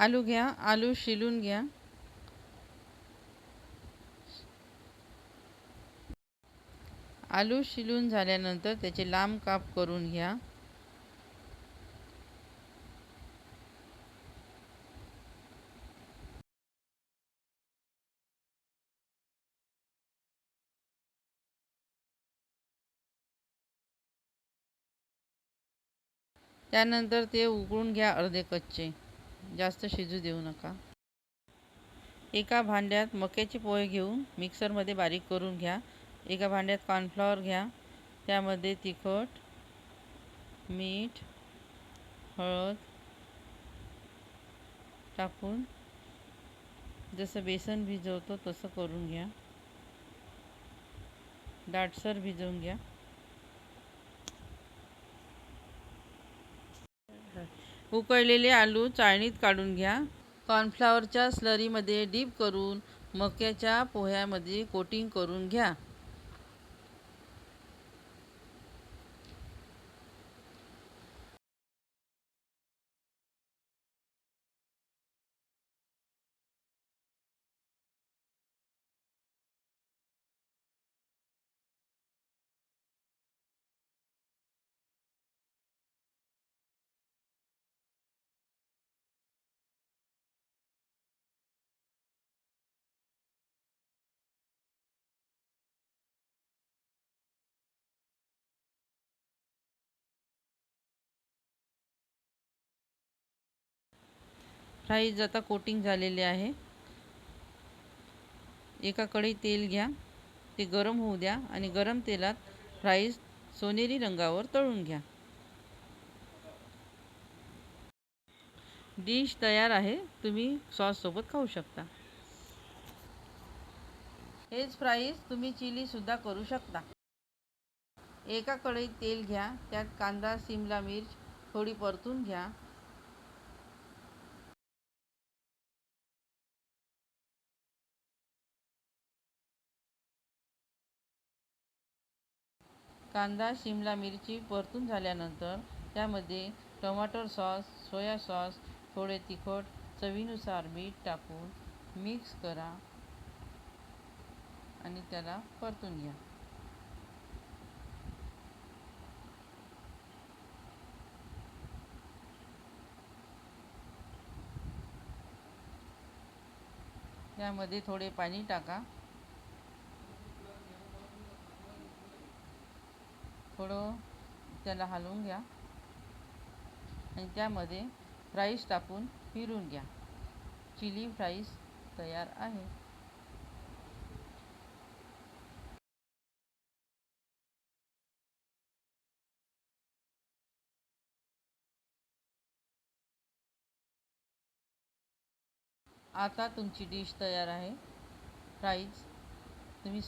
आलू घ्या आलू शिलून घ्या. आलू शिलून झाल्यानंतर त्याचे लांब काप करून घ्या. त्यानंतर ते उकळून घ्या अर्धे कच्चे. जास्त शिजू देऊ नका. एका भांड्यात मक्याचे पोहे घेऊन मिक्सरमध्ये बारीक करून घ्या. एका भांड्यात कॉर्नफ्लॉवर घ्या. त्यामध्ये तिखट मीठ हळद टाकून जसं बेसन भिजवतो तसं करून घ्या. दाटसर भिजवून घ्या. उकळलेले आलू चाळणीत काढून घ्या. कॉर्नफ्लॉवरच्या स्लरीमध्ये डीप करून मक्याच्या पोह्यामध्ये कोटिंग करून घ्या. फ्राईज आता कोटिंग झालेले आहे. एका कढई तेल घ्या ते गरम होऊ द्या आणि गरम तेलात फ्राईज सोनेरी रंगावर तळून घ्या. डिश तयार आहे तुम्ही सॉससोबत खाऊ शकता. हेच फ्राईज तुम्ही चिलीसुद्धा करू शकता. एका कढईत तेल घ्या त्यात कांदा सिमला मिर्च थोडी परतून घ्या कांदा शिमला मिरची परतून झाल्यानंतर त्यामध्ये टमाटर सॉस सोया सॉस थोडे तिखट चवीनुसार मीठ टाकून मिक्स करा आणि त्याला परतून घ्या. त्यामध्ये थोडे पाणी टाका. थोडं त्याला हलवून घ्या. आणि त्यामध्ये राईस टाकून फिरून घ्या. चिली फ्राईस तयार आहे. आता तुमची डिश तयार आहे. फ्राईज तुम्ही